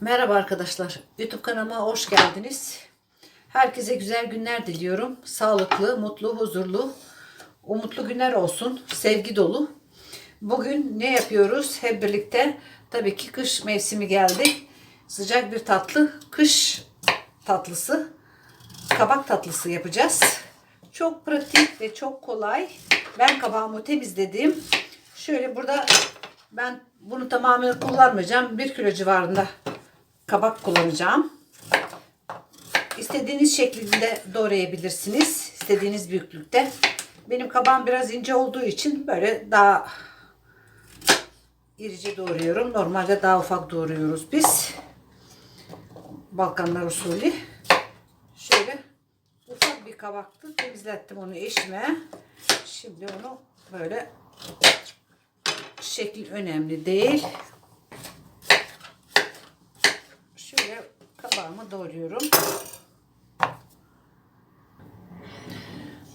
Merhaba arkadaşlar. YouTube kanalıma hoş geldiniz. Herkese güzel günler diliyorum. Sağlıklı, mutlu, huzurlu, umutlu günler olsun. Sevgi dolu. Bugün ne yapıyoruz? Hep birlikte tabii ki kış mevsimi geldi. Sıcak bir tatlı, kış tatlısı, kabak tatlısı yapacağız. Çok pratik ve çok kolay. Ben kabağımı temizledim. Şöyle burada ben bunu tamamen kullanmayacağım. 1 kilo civarında kabak kullanacağım. İstediğiniz şeklinde doğrayabilirsiniz. İstediğiniz büyüklükte. Benim kabağım biraz ince olduğu için böyle daha irice doğruyorum. Normalde daha ufak doğruyoruz biz. Balkanlar usulü. Şöyle ufak bir kabaktı. Temizlettim onu eşime. Şimdi onu böyle şekil önemli değil. Şöyle kabağımı doğruyorum.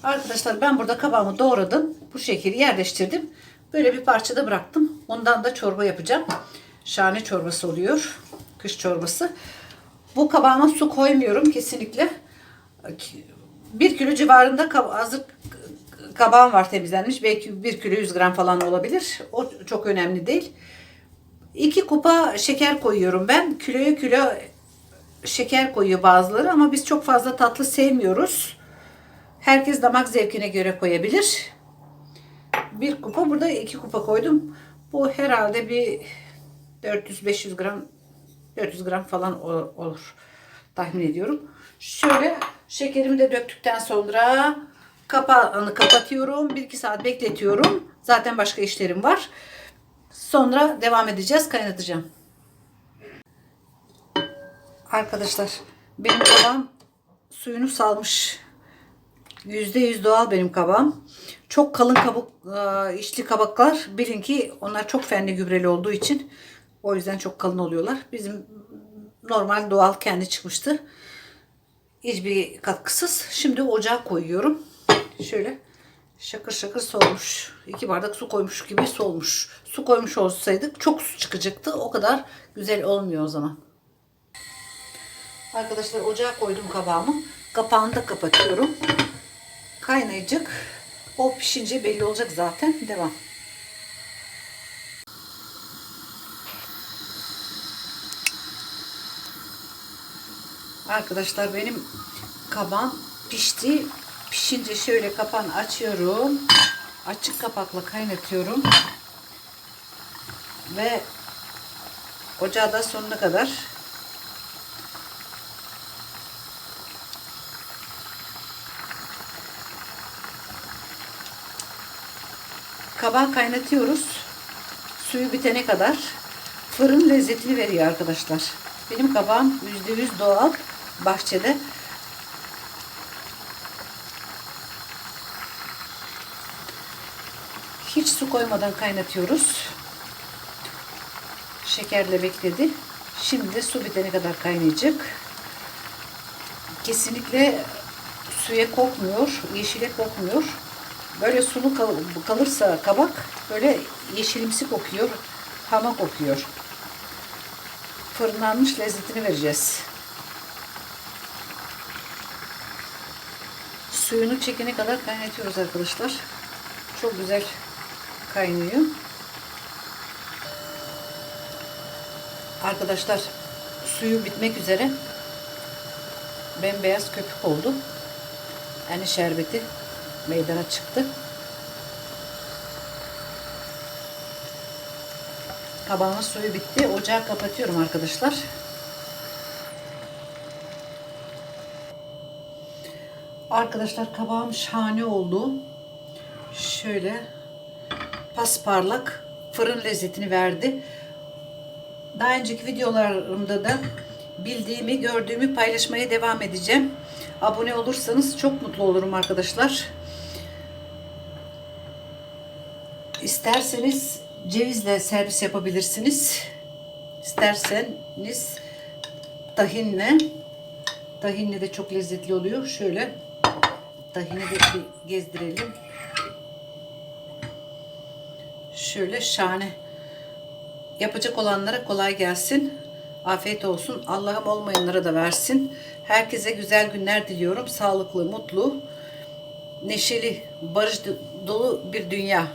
Arkadaşlar ben burada kabağımı doğradım. Bu şekilde yerleştirdim. Böyle bir parçada bıraktım. Ondan da çorba yapacağım. Şahane çorbası oluyor. Kış çorbası. Bu kabağıma su koymuyorum kesinlikle. Bir kilo civarında hazır kabağım var temizlenmiş. Belki 1 kilo 100 gram falan olabilir. O çok önemli değil. 2 kupa şeker koyuyorum ben. Kiloya kilo şeker koyuyor bazıları ama biz çok fazla tatlı sevmiyoruz. Herkes damak zevkine göre koyabilir. Bir kupa burada iki kupa koydum. Bu herhalde bir 400-500 gram 400 gram falan ol- olur tahmin ediyorum. Şöyle şekerimi de döktükten sonra kapağını kapatıyorum. 1-2 saat bekletiyorum. Zaten başka işlerim var. Sonra devam edeceğiz. Kaynatacağım. Arkadaşlar benim kabağım suyunu salmış. %100 doğal benim kabağım. Çok kalın kabuk, e, içli kabaklar bilin ki onlar çok fenli gübreli olduğu için o yüzden çok kalın oluyorlar. Bizim normal doğal kendi çıkmıştı. Hiçbir katkısız. Şimdi ocağa koyuyorum. Şöyle şakır şakır solmuş. İki bardak su koymuş gibi solmuş. Su koymuş olsaydık çok su çıkacaktı. O kadar güzel olmuyor o zaman. Arkadaşlar ocağa koydum kabağımı. Kapağını da kapatıyorum. Kaynayacak. O pişince belli olacak zaten. Devam. Arkadaşlar benim kabağım pişti. Pişince şöyle kapağını açıyorum. Açık kapakla kaynatıyorum. Ve ocağı da sonuna kadar kabağı kaynatıyoruz. Suyu bitene kadar fırın lezzetini veriyor arkadaşlar. Benim kabağım %100 doğal bahçede. Hiç su koymadan kaynatıyoruz. Şekerle bekledi. Şimdi su bitene kadar kaynayacak. Kesinlikle suya kokmuyor, yeşile kokmuyor. Böyle sulu kal- kalırsa kabak böyle yeşilimsi kokuyor, hama kokuyor. Fırınlanmış lezzetini vereceğiz. Suyunu çekene kadar kaynatıyoruz arkadaşlar. Çok güzel kaynıyor. Arkadaşlar suyu bitmek üzere. Bembeyaz köpük oldu. Yani şerbeti meydana çıktı. Kabağımın suyu bitti. Ocağı kapatıyorum arkadaşlar. Arkadaşlar kabağım şahane oldu. Şöyle pasparlak fırın lezzetini verdi. Daha önceki videolarımda da bildiğimi, gördüğümü paylaşmaya devam edeceğim. Abone olursanız çok mutlu olurum arkadaşlar. İsterseniz cevizle servis yapabilirsiniz. İsterseniz tahinle. Tahinle de çok lezzetli oluyor. Şöyle tahini de bir gezdirelim. Şöyle şahane. Yapacak olanlara kolay gelsin. Afiyet olsun. Allah'ım olmayanlara da versin. Herkese güzel günler diliyorum. Sağlıklı, mutlu, neşeli, barış dolu bir dünya